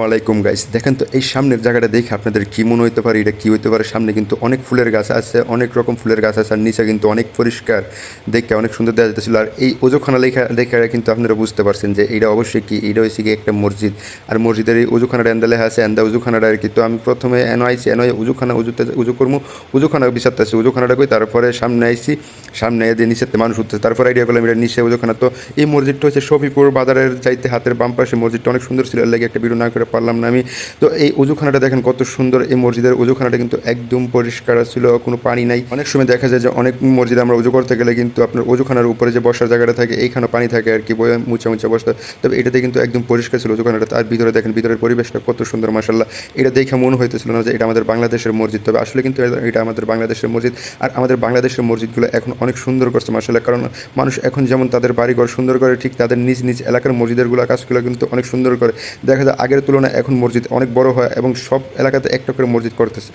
ওয়ালাইকুম গাইস, দেখেন তো এই সামনের জায়গাটা দেখে আপনাদের কি মনে হইতে পারে, এটা কি হইতে পারে? সামনে কিন্তু অনেক ফুলের গাছ আছে, অনেক রকম ফুলের গাছ আছে, আর নিচে কিন্তু অনেক পরিষ্কার দেখে অনেক সুন্দর দেখা যেতেছিল আর এই ওজোখানা লেখা দেখে কিন্তু আপনারা বুঝতে পারছেন যে এটা অবশ্যই কি এটা হয়েছে কি একটা মসজিদ। আর মসজিদের এই উজুখানাটা এন্দা লেখা আছে, এন্দা উজুখানাটা আর কি। তো আমি প্রথমে এনো আইসি এনো উজুখানা উজুতে উজু করব উজুখানা বিচারতে আছি উজুখানাটা কই? তারপরে সামনে আইসি সামনে এদের নিচেতে মানুষ উঠতেছে, তারপরে আইডিয়া করলাম এটা নিচে উজুখানা তো এই মসজিদটা হচ্ছে শফিপুর বাজারের যাইতে হাতের বাম পাশে মসজিদটা অনেক সুন্দর ছিল লাগে একটা ভিডিও না করে পারলাম না আমি। তো এই উজুখানাটা দেখেন কত সুন্দর, এই মসজিদের উজুখানাটা কিন্তু একদম পরিষ্কার ছিল, কোনো পানি নাই। অনেক সময় দেখা যায় যে অনেক মসজিদে আমরা উজু করতে গেলে কিন্তু আপনার উজুখানার উপরে যে বসার জায়গাটা থাকে, এইখানে পানি থাকে আর কি, বয়ে মুচা মুচা বসতে। তবে এটাতে কিন্তু একদম পরিষ্কার ছিল উজুখানাটা তার ভিতরে দেখেন, ভিতরের পরিবেশটা কত সুন্দর মাসাল্লাহ এটা দেখে মনে হইতেছিল না যে এটা আমাদের বাংলাদেশের মসজিদ। তবে আসলে কিন্তু এটা- এটা আমাদের বাংলাদেশের মসজিদ। আর আমাদের বাংলাদেশের মসজিদগুলো এখন অনেক সুন্দর করছে মাসাল্লাহ কারণ মানুষ এখন যেমন তাদের বাড়িঘর সুন্দর করে, ঠিক তাদের নিজ নিজ এলাকার মসজিদেরগুলো, কাজগুলো কিন্তু অনেক সুন্দর করে। দেখা যায় আগের তুলনায় এখন মসজিদ অনেক বড় হয় এবং সব এলাকাতে একটা করে মসজিদ করতেছে।